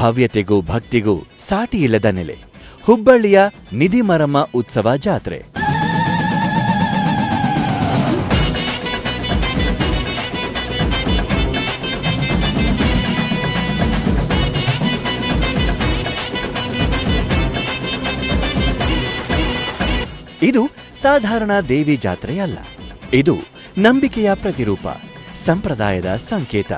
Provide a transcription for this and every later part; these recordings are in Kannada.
ಭವ್ಯತೆಗೂ ಭಕ್ತಿಗೂ ಸಾಟಿಯಿಲ್ಲದ ನೆಲೆ. ಹುಬ್ಬಳ್ಳಿಯ ನಿಧಿಮರಮ್ಮ ಉತ್ಸವ ಜಾತ್ರೆ. ಇದು ಸಾಧಾರಣ ದೇವಿ ಜಾತ್ರೆಯಲ್ಲ. ಇದು ನಂಬಿಕೆಯ ಪ್ರತಿರೂಪ, ಸಂಪ್ರದಾಯದ ಸಂಕೇತ.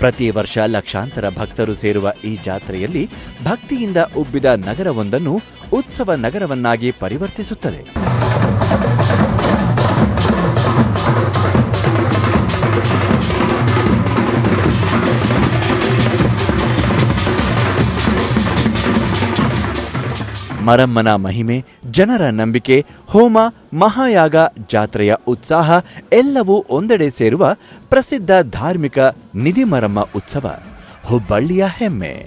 ಪ್ರತಿ ವರ್ಷ ಲಕ್ಷಾಂತರ ಭಕ್ತರು ಸೇರುವ ಈ ಜಾತ್ರೆಯಲ್ಲಿ ಭಕ್ತಿಯಿಂದ ಉಬ್ಬಿದ ನಗರವೊಂದನ್ನು ಉತ್ಸವ ನಗರವನ್ನಾಗಿ ಪರಿವರ್ತಿಸುತ್ತದೆ. ಮರಮ್ಮನ ಮಹಿಮೆ, ಜನರ ನಂಬಿಕೆ, ಹೋಮ, ಮಹಾಯಾಗ, ಜಾತ್ರೆಯ ಉತ್ಸಾಹ ಎಲ್ಲವೂ ಒಂದೆಡೆ ಸೇರುವ ಪ್ರಸಿದ್ಧ ಧಾರ್ಮಿಕ ನಿಧಿಮರಮ್ಮ ಉತ್ಸವ. ಹುಬ್ಬಳ್ಳಿಯ ಹೆಮ್ಮೆ.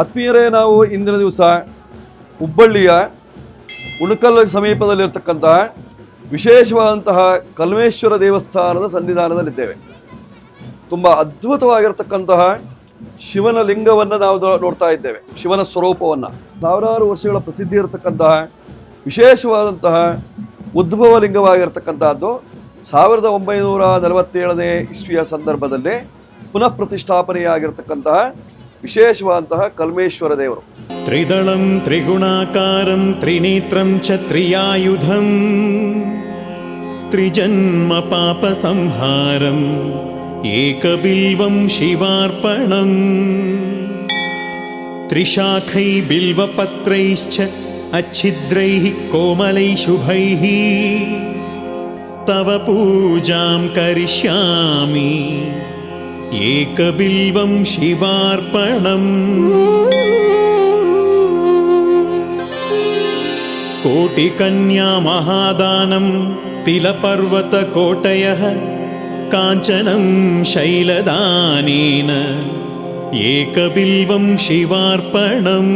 ಆತ್ಮೀಯರೇ, ನಾವು ಇಂದಿನ ದಿವಸ ಹುಬ್ಬಳ್ಳಿಯ ಉಣಕಲ್ ಸಮೀಪದಲ್ಲಿರ್ತಕ್ಕಂತಹ ವಿಶೇಷವಾದಂತಹ ಕಲ್ಮೇಶ್ವರ ದೇವಸ್ಥಾನದ ಸನ್ನಿಧಾನದಲ್ಲಿದ್ದೇವೆ. ತುಂಬ ಅದ್ಭುತವಾಗಿರ್ತಕ್ಕಂತಹ ಶಿವನ ಲಿಂಗವನ್ನು ನಾವು ನೋಡ್ತಾ ಇದ್ದೇವೆ. ಶಿವನ ಸ್ವರೂಪವನ್ನು. ಸಾವಿರಾರು ವರ್ಷಗಳ ಪ್ರಸಿದ್ಧಿ ಇರತಕ್ಕಂತಹ ವಿಶೇಷವಾದಂತಹ ಉದ್ಭವ ಲಿಂಗವಾಗಿರ್ತಕ್ಕಂತಹದ್ದು ಸಾವಿರದ ಒಂಬೈನೂರ ನಲವತ್ತೇಳನೇ ಇಸ್ವಿಯ ಸಂದರ್ಭದಲ್ಲಿ ಪುನಃ ಪ್ರತಿಷ್ಠಾಪನೆಯಾಗಿರ್ತಕ್ಕಂತಹ ವಿಶೇಷವಾದಂತಹ ಕಲ್ಮೇಶ್ವರ ದೇವರು ತ್ರಿದಳಂ ತ್ರಿಗುಣಾಕಾರಂ ತ್ರಿನೇತ್ರಂ ಛತ್ರಿಯಾಯುಧಂ ತ್ರಿಜನ್ಮ ಪಾಪ ಸಂಹಾರಂ ഏകബിൽവം ശിവാർപ്പണം ത്രിശാഖൈ ബിൽവപത്രൈശ്ച അച്ഛിദ്രൈ കോമലൈ ശുഭൈ തവ പൂജാം കരിഷ്യാമി शिवार्पणम् कोटिकन्या महादानं तिलपर्वतकोटयः काञ्चनं शैलदानेन एकबिल्वं शिवार्पणम्